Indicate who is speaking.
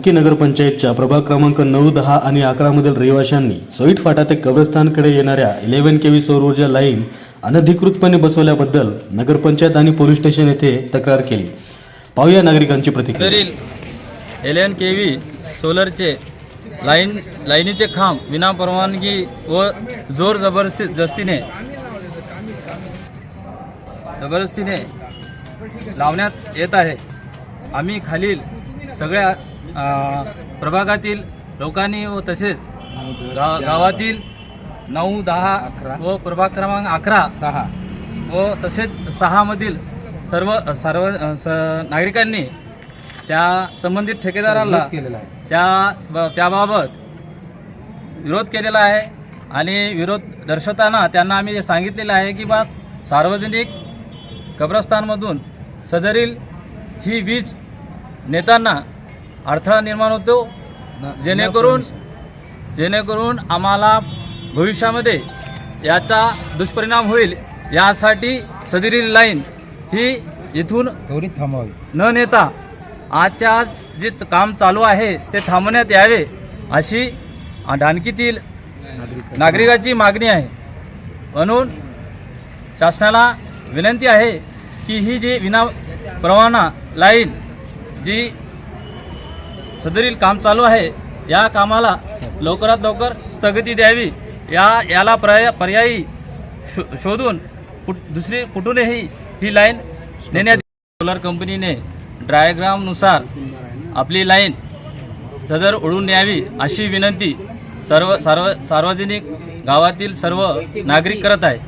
Speaker 1: ढाकी नगरपंचायतच्या प्रभाग क्रमांक नऊ दहा आणि अकरामधील रहिवाशांनी सोईट फाटा ते कब्रस्तानकडे येणाऱ्या इलेव्हन केव्ही सौर ऊर्जा लाईन अनधिकृतपणे बसवल्याबद्दल नगरपंचायत आणि पोलीस स्टेशन येथे तक्रार केली. पाहूया नागरिकांची प्रतिक्रिया.
Speaker 2: तरील एन के व्ही सोलरचे लाईन लाईनीचे खांब विना परवानगी व जोर जबरदस्ती जस्तीने जबरदस्तीने लावण्यात येत आहे. आम्ही खालील सगळ्या प्रभागातील लोकांनी व तसेच गावातील नऊ दहा व प्रभाग क्रमांक अकरा
Speaker 3: सहा.
Speaker 2: व तसेच सहामधील सर्व सर्व स नागरिकांनी त्या संबंधित ठेकेदाराला
Speaker 3: केलेला आहे.
Speaker 2: त्या त्याबाबत विरोध केलेला आहे आणि विरोध दर्शवताना त्यांना आम्ही सांगितलेलं आहे की बा सार्वजनिक कब्रस्तानमधून सदरील ही वीज नेताना अडथळा निर्माण होतो. जेणेकरून जेणेकरून आम्हाला भविष्यामध्ये याचा दुष्परिणाम होईल. यासाठी सदरील लाईन ही इथून
Speaker 3: त्वरित थांबवावी.
Speaker 2: न नेता आजच्या आज जे काम चालू आहे ते थांबवण्यात यावे अशी डानकीतील
Speaker 3: नागरिक
Speaker 2: नागरिकाची मागणी आहे. म्हणून शासनाला विनंती आहे की ही जी विना परवाना लाईन जी सदरील काम चालू आहे. या कामाला लवकरात लवकर स्थगिती द्यावी. या याला पर्याय पर्यायी शो शोधून कुठ दुसरी कुठूनही ही लाईन नेण्यात सोलर कंपनीने डायग्रामनुसार आपली लाईन सदर ओढून न्यावी अशी विनंती सर्व सार्व सार्वजनिक गावातील सर्व नागरिक करत आहे.